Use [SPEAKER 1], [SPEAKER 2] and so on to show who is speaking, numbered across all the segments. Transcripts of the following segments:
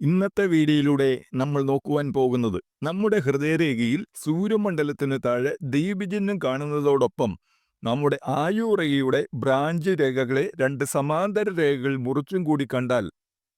[SPEAKER 1] ഇന്നത്തെ വീഡിയോയിലൂടെ നമ്മൾ നോക്കുവാൻ പോകുന്നത് നമ്മുടെ ഹൃദയരേഖയിൽ സൂര്യമണ്ഡലത്തിന് താഴെ ദീപചിഹ്നം കാണുന്നതോടൊപ്പം നമ്മുടെ ആയുറേഖയുടെ ബ്രാഞ്ച് രേഖകളെ രണ്ട് സമാന്തര രേഖകൾ മുറിച്ചും കൂടി കണ്ടാൽ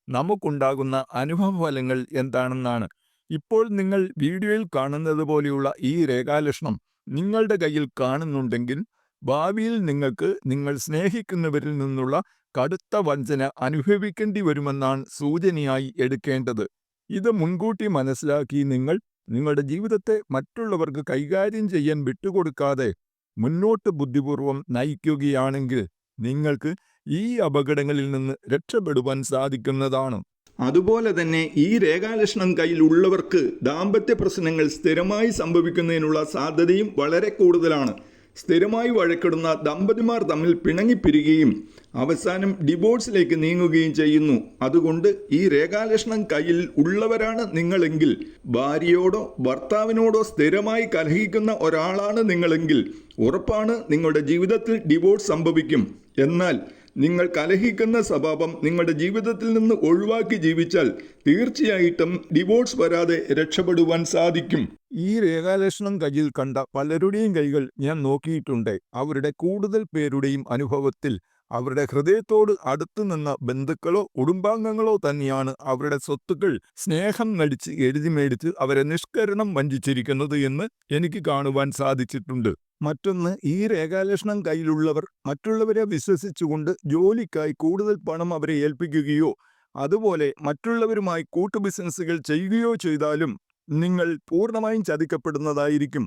[SPEAKER 1] നമുക്കുണ്ടാകുന്ന അനുഭവഫലങ്ങൾ എന്താണെന്നാണ്. ഇപ്പോൾ നിങ്ങൾ വീഡിയോയിൽ കാണുന്നത് പോലെയുള്ള ഈ രേഖാലക്ഷണം നിങ്ങളുടെ കയ്യിൽ കാണുന്നുണ്ടെങ്കിൽ ഭാവിയിൽ നിങ്ങൾക്ക് നിങ്ങൾ സ്നേഹിക്കുന്നവരിൽ നിന്നുള്ള കടുത്ത വഞ്ചന അനുഭവിക്കേണ്ടി വരുമെന്നാണ് സൂചനയായി എടുക്കേണ്ടത്. ഇത് മുൻകൂട്ടി മനസ്സിലാക്കി നിങ്ങൾ നിങ്ങളുടെ ജീവിതത്തെ മറ്റുള്ളവർക്ക് കൈകാര്യം ചെയ്യാൻ വിട്ടുകൊടുക്കാതെ മുന്നോട്ട് ബുദ്ധിപൂർവം നയിക്കുകയാണെങ്കിൽ നിങ്ങൾക്ക് ഈ അപകടങ്ങളിൽ നിന്ന് രക്ഷപ്പെടുവാൻ സാധിക്കുന്നതാണ്.
[SPEAKER 2] അതുപോലെ തന്നെ ഈ രേഖാലക്ഷണം കയ്യിലുള്ളവർക്ക് ദാമ്പത്യ പ്രശ്നങ്ങൾ സ്ഥിരമായി സംഭവിക്കുന്നതിനുള്ള സാധ്യതയും വളരെ കൂടുതലാണ്. സ്ഥിരമായി വഴക്കിടുന്ന ദമ്പതിമാർ തമ്മിൽ പിണങ്ങിപ്പിരികയും അവസാനം ഡിവോഴ്സിലേക്ക് നീങ്ങുകയും ചെയ്യുന്നു. അതുകൊണ്ട് ഈ രേഖാലക്ഷണം കയ്യിൽ ഉള്ളവരാണ് നിങ്ങളെങ്കിൽ. ഭാര്യയോടോ ഭർത്താവിനോടോ സ്ഥിരമായി കലഹിക്കുന്ന ഒരാളാണ് നിങ്ങളെങ്കിൽ. ഉറപ്പാണ് നിങ്ങളുടെ ജീവിതത്തിൽ ഡിവോഴ്സ് സംഭവിക്കും. എന്നാൽ നിങ്ങൾ കലഹിക്കുന്ന സ്വഭാവം നിങ്ങളുടെ ജീവിതത്തിൽ നിന്ന് ഒഴിവാക്കി ജീവിച്ചാൽ തീർച്ചയായിട്ടും ഡിവോഴ്സ് വരാതെ രക്ഷപ്പെടുവാൻ സാധിക്കും.
[SPEAKER 1] ഈ രേഖാലക്ഷണം കയ്യിൽ കണ്ട പലരുടെയും കൈകൾ ഞാൻ നോക്കിയിട്ടുണ്ട്. അവരുടെ കൂടുതൽ പേരുടെയും അനുഭവത്തിൽ അവരുടെ ഹൃദയത്തോട് അടുത്തു നിന്ന ബന്ധുക്കളോ കുടുംബാംഗങ്ങളോ തന്നെയാണ് അവരുടെ സ്വത്തുക്കൾ സ്നേഹം നടിച്ച് എഴുതി മേടിച്ച് അവരെ നിഷ്കരണം വഞ്ചിച്ചിരിക്കുന്നത് എന്ന് എനിക്ക് കാണുവാൻ സാധിച്ചിട്ടുണ്ട്. മറ്റൊന്ന് ഈ രേഖാലക്ഷണം കയ്യിലുള്ളവർ മറ്റുള്ളവരെ വിശ്വസിച്ചുകൊണ്ട് ജോലിക്കായി കൂടുതൽ പണം അവരെ ഏൽപ്പിക്കുകയോ അതുപോലെ മറ്റുള്ളവരുമായി കൂട്ടു ബിസിനസ്സുകൾ ചെയ്യുകയോ ചെയ്താലും നിങ്ങൾ പൂർണമായും ചതിക്കപ്പെടുന്നതായിരിക്കും.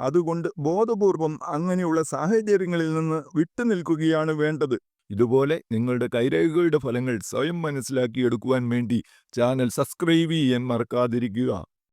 [SPEAKER 1] അതുകൊണ്ട് ബോധപൂർവം അങ്ങനെയുള്ള സാഹചര്യങ്ങളിൽ നിന്ന് വിട്ടുനിൽക്കുകയാണ് വേണ്ടത്. ഇതുപോലെ നിങ്ങളുടെ കൈരേഖകളുടെ ഫലങ്ങൾ സ്വയം മനസ്സിലാക്കിയെടുക്കുവാൻ വേണ്ടി ചാനൽ സബ്സ്ക്രൈബ് ചെയ്യാൻ മറക്കാതിരിക്കുക.